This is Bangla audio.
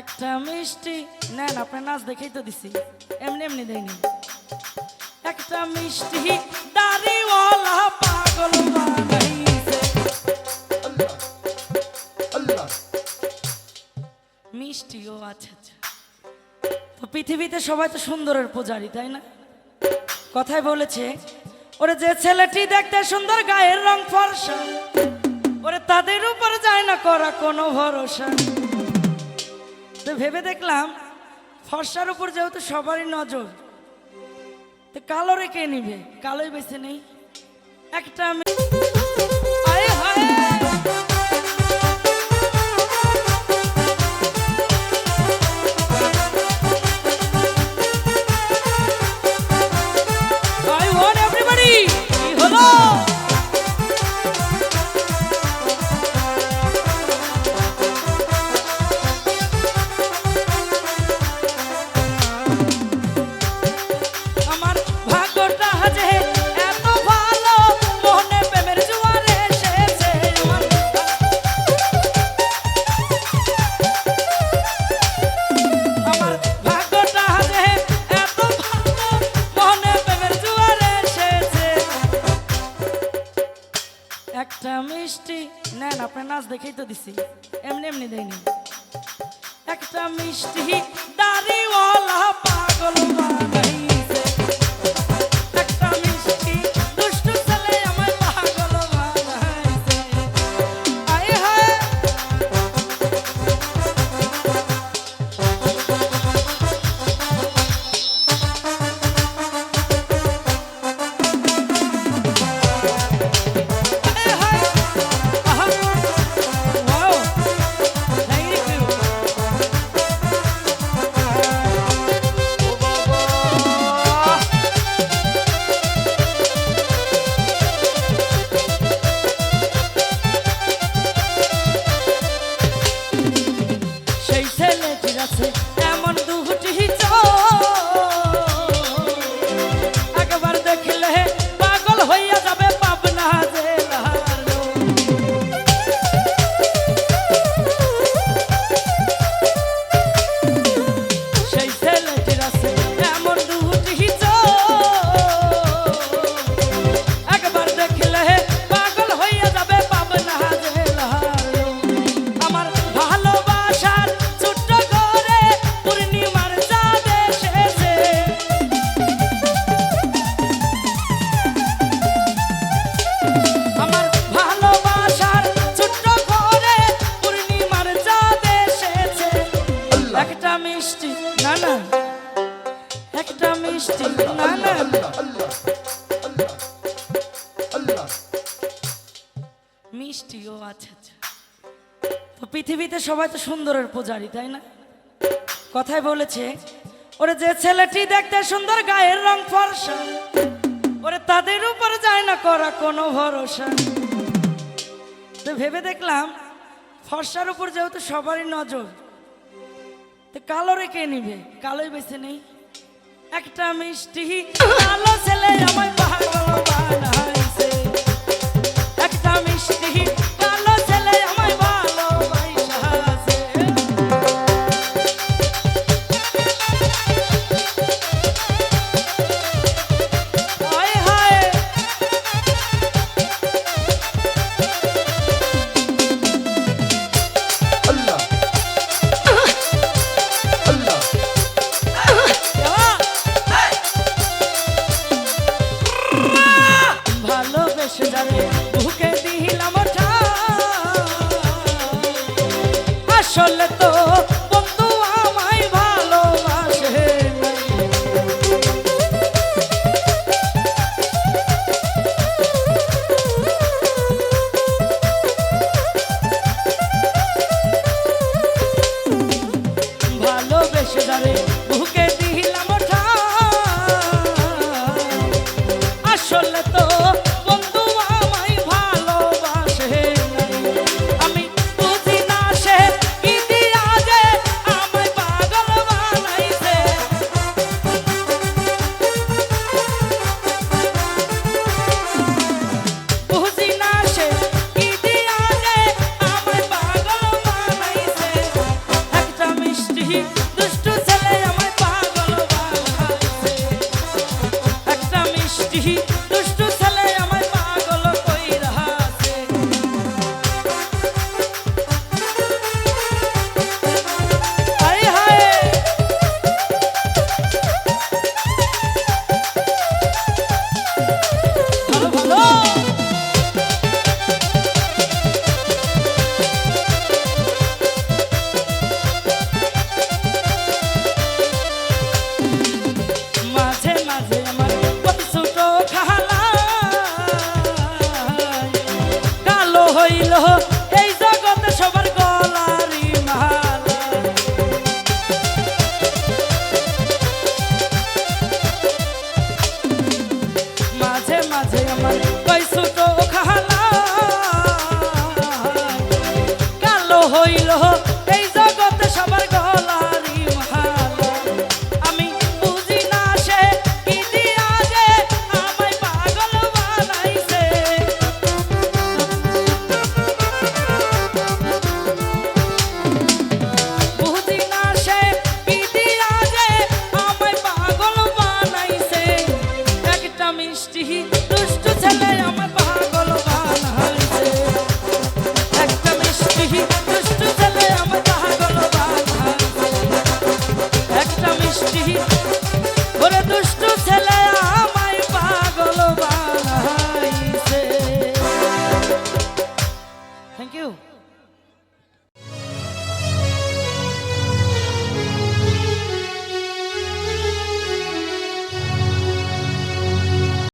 একটা মিষ্টি। নেন, আপনার নাচ দেখেই তো দিছি। এমনি এমনি দেয়নি। একটা মিষ্টি দাড়িওয়ালা পাগল মিষ্টি ও আচ্ছা আচ্ছা। তো পৃথিবীতে সবাই তো সুন্দরের পূজারি, তাই না? কথায় বলেছে, ওরে যে ছেলেটি দেখতে সুন্দর, গায়ের রং ফর্সা। ওরে তাদের উপর যায় না করা কোনো ভরসা। তো ভেবে দেখলাম, ফর্সার উপর যেহেতু সবারই নজর, তো কালো রেখে নিবে, কালোই বেছে নেই। একটা আমি আপনার নাচ দেখেই তো দিছি। এমনি এমনি দেয়নি। একটা মিষ্টি দাড়িওয়ালা পাগল বানাইছে ছেলেটির একটা মিষ্টি না না। একটা মিষ্টি না না। মিষ্টি ও আচ্ছা আচ্ছা। তো পৃথিবীতে সবাই তো সুন্দরের পূজারি তাই না? কথায় বলেছে ওরে যে ছেলেটি দেখতে সুন্দর গায়ের রং ফর্সা। ওরে তাদের উপর যায় না করা কোনো ভরসা। তো ভেবে দেখলাম ফর্সার উপর যেহেতু সবারই নজর তো কালো রেখে নিবে কালোই বেছে নেই। একটা মিষ্টি কালো ছেলে আমায় পাগল রে